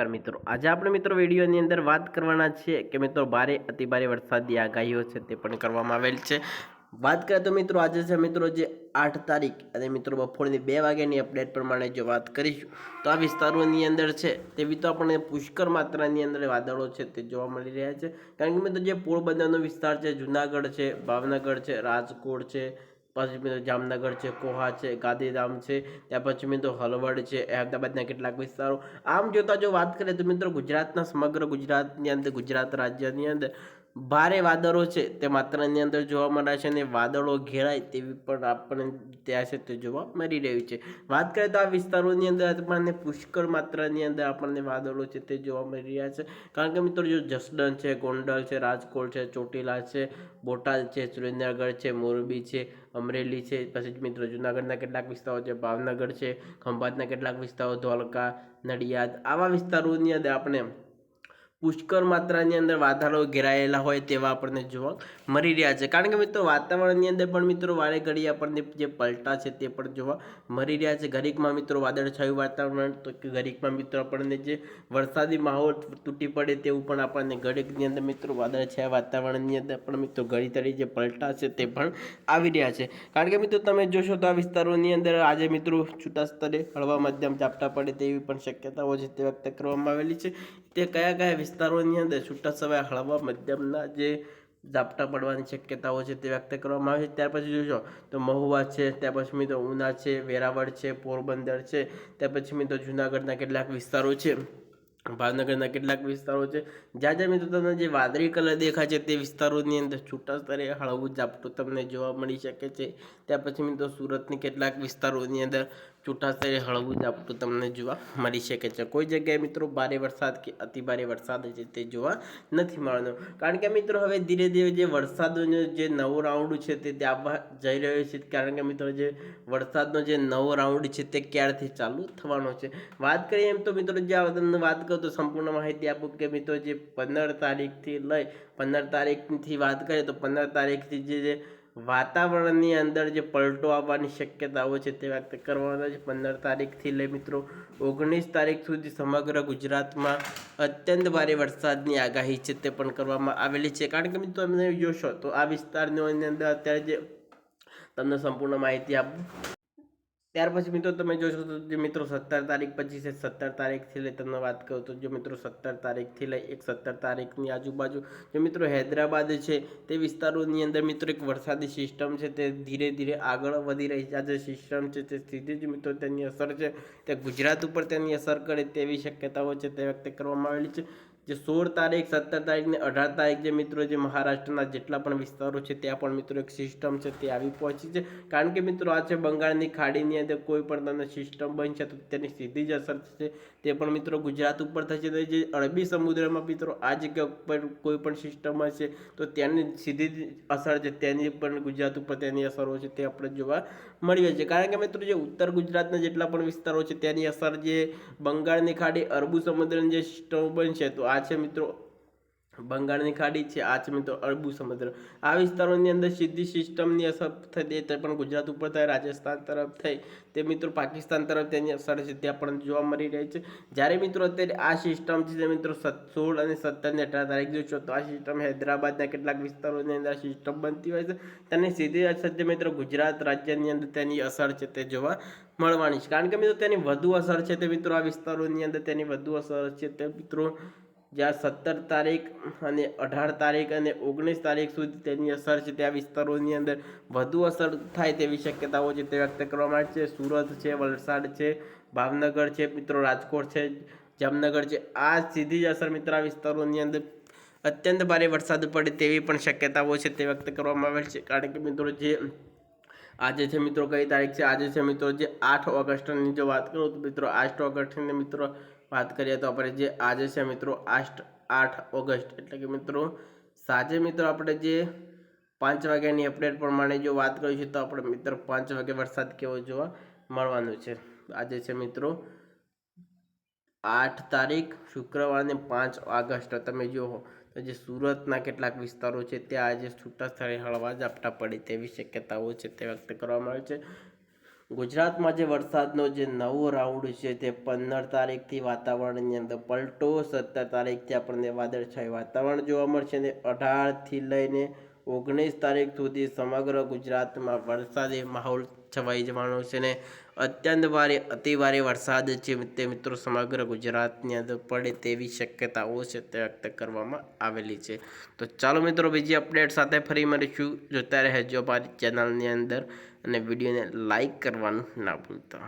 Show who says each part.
Speaker 1: નમસ્કાર મિત્રો. આજે આપણે મિત્રો વિડીયોની અંદર વાત કરવાના છીએ કે મિત્રો ભારે અતિ ભારે વરસાદની આગાહીઓ છે તે પણ કરવામાં આવેલ છે. વાત કરીએ તો મિત્રો આજે છે મિત્રો જે આઠ તારીખ અને મિત્રો બપોરની બે વાગ્યાની અપડેટ પ્રમાણે જો વાત કરીશું, તો આ વિસ્તારોની અંદર છે તેવી તો આપણને પુષ્કળ માત્રાની અંદર વાદળો છે તે જોવા મળી રહ્યા છે. કારણ કે મિત્રો જે પોરબંદરનો વિસ્તાર છે, જુનાગઢ છે, ભાવનગર છે, રાજકોટ છે પછી જામનગર છે, કોહા છે, ગાંધીધામ છે, ત્યાં પછી મિત્રો હલવડ છે, અહેમદાબાદના કેટલાક વિસ્તારો. આમ જોતા જો વાત કરીએ તો મિત્રો ગુજરાતના સમગ્ર ગુજરાતની અંદર, ગુજરાત રાજ્યની અંદર ભારે વાદળો છે તે માત્રાની અંદર જોવા મળે છે અને વાદળો ઘેરાય તેવી પણ આપણને ત્યાં છે તે જોવા મળી રહ્યું છે. વાત કરીએ તો આ વિસ્તારોની અંદર આપણને પુષ્કળ માત્રાની અંદર આપણને વાદળો છે તે જોવા મળી રહ્યા છે. કારણ કે મિત્રો જો જસદણ છે, ગોંડલ છે, રાજકોટ છે, ચોટીલા છે, બોટાદ છે, સુરેન્દ્રનગર છે, મોરબી છે, અમરેલી છે, પછી મિત્રો જુનાગઢના કેટલાક વિસ્તારો છે, ભાવનગર છે, ખંભાતના કેટલાક વિસ્તારો ધોલકા નડિયાદ, આવા વિસ્તારોની અંદર આપણે પુષ્કળ માત્રાની અંદર વાદળો ઘેરાયેલા હોય તેવા આપણને જોવા મળી રહ્યા છે. કારણ કે મિત્રો, વાતાવરણની અંદર પણ મિત્રો વારે ઘડી આપણને જે પલટા છે તે પણ જોવા મળી રહ્યા છે. ઘડીકમાં મિત્રો વાદળછાયું વાતાવરણ, તો ઘડીકમાં મિત્રો આપણને જે વરસાદી માહોલ તૂટી પડે તેવું પણ આપણને ઘડીકની અંદર મિત્રો વાદળછાયા વાતાવરણની અંદર પણ મિત્રો ઘડી તરી જે પલટા છે તે પણ આવી રહ્યા છે. કારણ કે મિત્રો, તમે જોશો તો આ વિસ્તારોની અંદર આજે મિત્રો છૂટા સ્તરે હળવા મધ્યમ ઝાપટા પડે તેવી પણ શક્યતાઓ છે તે વ્યક્ત કરવામાં આવેલી છે. તે કયા કયા વિસ્તારોની અંદર છૂટા સમય હળવા મધ્યમના જે ઝાપટા પડવાની શક્યતાઓ છે તે વ્યક્ત કરવામાં આવે છે? ત્યાર પછી જોશો તો મહુવા છે, ત્યાર પછી મિત્રો ઉના છે, વેરાવળ છે, પોરબંદર છે, ત્યાર પછી મિત્રો જુનાગઢના કેટલાક વિસ્તારો છે. ભાવનગરના કેટલાક વિસ્તારો છે. જ્યાં જ્યાં મિત્રો તમને જે વાદળી કલર દેખાય છે તે વિસ્તારોની અંદર છૂટા સ્તરે હળવું ઝાપટું તમને જોવા મળી શકે છે. ત્યાર પછી મિત્રો સુરતની કેટલાક વિસ્તારોની અંદર છૂટા સ્તરે હળવું ઝાપટું તમને જોવા મળી શકે છે. કોઈ જગ્યાએ મિત્રો ભારે વરસાદ કે અતિ ભારે વરસાદ છે તે જોવા નથી મળવાનો. કારણ કે મિત્રો હવે ધીરે ધીરે જે વરસાદનો જે નવો રાઉન્ડ છે તે આવવા જઈ રહ્યો છે. કારણ કે મિત્રો જે વરસાદનો જે નવો રાઉન્ડ છે તે ક્યારથી ચાલુ થવાનો છે? વાત કરીએ એમ તો મિત્રો જે તમને વાત કરું તો સંપૂર્ણ માહિતી આપું કે મિત્રો જે પંદર તારીખથી લઈ પંદર તારીખથી વાત કરીએ તો પંદર તારીખથી જે જે વાતાવરણની અંદર જે પલટો આવવાની શક્યતાઓ છે તે વાત કરવાના છે. પંદર તારીખથી લઈ મિત્રો ઓગણીસ તારીખ સુધી સમગ્ર ગુજરાતમાં અત્યંત ભારે વરસાદની આગાહી છે તે પણ કરવામાં આવેલી છે. કારણ કે મિત્રો તમે જોશો તો આ વિસ્તારની અંદર અત્યારે જે તમને સંપૂર્ણ માહિતી આપું. ત્યાર પછી મિત્રો તમે જોશો તો જે મિત્રો સત્તર તારીખ પછી છે, સત્તર તારીખથી લઈ તમને વાત કરું તો જો મિત્રો સત્તર તારીખથી લઈ એક સત્તર તારીખની આજુબાજુ જો મિત્રો હૈદરાબાદ છે, તે વિસ્તારોની અંદર મિત્રો એક વરસાદી સિસ્ટમ છે, તે ધીરે ધીરે આગળ વધી રહી છે. આ જે સિસ્ટમ છે, તે સીધી જ મિત્રો તેની અસર છે. તે ગુજરાત ઉપર તેની અસર કરે તેવી શક્યતાઓ છે, તે વ્યક્ત કરવામાં આવેલી છે. જે સોળ તારીખ, સત્તર તારીખ ને અઢાર તારીખ જે મિત્રો જે મહારાષ્ટ્રના જેટલા પણ વિસ્તારો છે, ત્યાં પણ મિત્રો એક સિસ્ટમ છે તે આવી પહોંચી છે. કારણ કે મિત્રો આ છે બંગાળની ખાડીની અંદર કોઈ પણ તમને સિસ્ટમ બનશે તો તેની સીધી જ અસર થશે. તે પણ મિત્રો ગુજરાત ઉપર થશે. તો જે અરબી સમુદ્રમાં મિત્રો આ જગ્યા ઉપર કોઈ પણ સિસ્ટમ હશે તો તેની સીધી અસર છે. તેની પણ ગુજરાત ઉપર તેની અસરો છે તે આપણે જોવા મળી છે. કારણ કે મિત્રો જે ઉત્તર ગુજરાતના જેટલા પણ વિસ્તારો છે, તેની અસર જે બંગાળની ખાડી અરબુ સમુદ્રની જે સિસ્ટમ બનશે તો આ છે મિત્રો બંગાળની ખાડી છે, આ છે મિત્રો અરબુ સમુદ્ર. આ વિસ્તારોની અંદર સીધી સિસ્ટમની અસર થઈ તે પણ ગુજરાત ઉપર થાય રાજસ્થાન તરફ થઈ. તે મિત્રો પાકિસ્તાન તરફ તેની અસર છે, ત્યાં પણ જોવા મળી રહી છે. જ્યારે મિત્રો અત્યારે આ સિસ્ટમ છે મિત્રો સોળ અને સત્તર ને અઢાર તારીખ જોશો, તો આ સિસ્ટમ હૈદરાબાદના કેટલાક વિસ્તારોની અંદર સિસ્ટમ બનતી હોય છે. તેની સીધી અસર છે, મિત્રો ગુજરાત રાજ્યની અંદર તેની અસર છે, તે જોવા મળવાની છે. કારણ કે મિત્રો તેની વધુ અસર છે, તે મિત્રો આ વિસ્તારોની અંદર તેની વધુ અસર છે, તે મિત્રો જ્યાં સત્તર તારીખ અને અઢાર તારીખ અને ઓગણીસ તારીખ સુધી તેની અસર છે, ત્યાં વિસ્તારોની અંદર વધુ અસર થાય તેવી શક્યતાઓ છે તે વ્યક્ત કરવામાં આવે છે. સુરત છે, વલસાડ છે, ભાવનગર છે, મિત્રો રાજકોટ છે, જામનગર છે. આ સીધી જ અસર મિત્રો આ વિસ્તારોની અંદર અત્યંત ભારે વરસાદ પડે તેવી પણ શક્યતાઓ છે તે વ્યક્ત કરવામાં આવેલ છે. કારણ કે મિત્રો જે આજે છે મિત્રો કઈ તારીખ છે? આજે છે મિત્રો જે આઠ ઓગસ્ટની જો વાત કરું તો મિત્રો આઠ ઓગસ્ટની મિત્રો વાત કરીએ તો આપણે જે આજે છે મિત્રો આઠ આઠ ઓગસ્ટ, એટલે કે મિત્રો સાંજે મિત્રો આપણે જે પાંચ વાગ્યાની અપડેટ પ્રમાણે જો વાત કરીશું તો આપણે મિત્રો પાંચ વાગે વરસાદ કેવો જોવા મળવાનો છે. આજે છે મિત્રો આઠ તારીખ શુક્રવારને પાંચ ઓગસ્ટ. તમે જુઓ, તો જે સુરતના કેટલાક વિસ્તારો છે, ત્યાં આજે છૂટા સ્થળે હળવા ઝાપટા પડે તેવી શક્યતાઓ છે તે વ્યક્ત કરવામાં આવે છે. ગુજરાતમાં જે વરસાદનો જે નવો રાઉન્ડ છે તે પંદર તારીખથી વાતાવરણની અંદર પલટો, સત્તર તારીખથી આપણને વાદળછાયું વાતાવરણ જોવા મળશે અને અઢારથી લઈને ઓગણીસ તારીખ સુધી સમગ્ર ગુજરાતમાં વરસાદી માહોલ છવાઈ જવાનો છે ને અત્યંત ભારે અતિભારે વરસાદ છે તે મિત્રો સમગ્ર ગુજરાતની અંદર પડે તેવી શક્યતાઓ છે તે વ્યક્ત કરવામાં આવેલી છે. તો ચાલો મિત્રો બીજી અપડેટ સાથે ફરી મળીશું. જોતા રહેજો અમારી ચેનલની અંદર. અને વિડીયોને લાઇક કરવાનું ના ભૂલતા.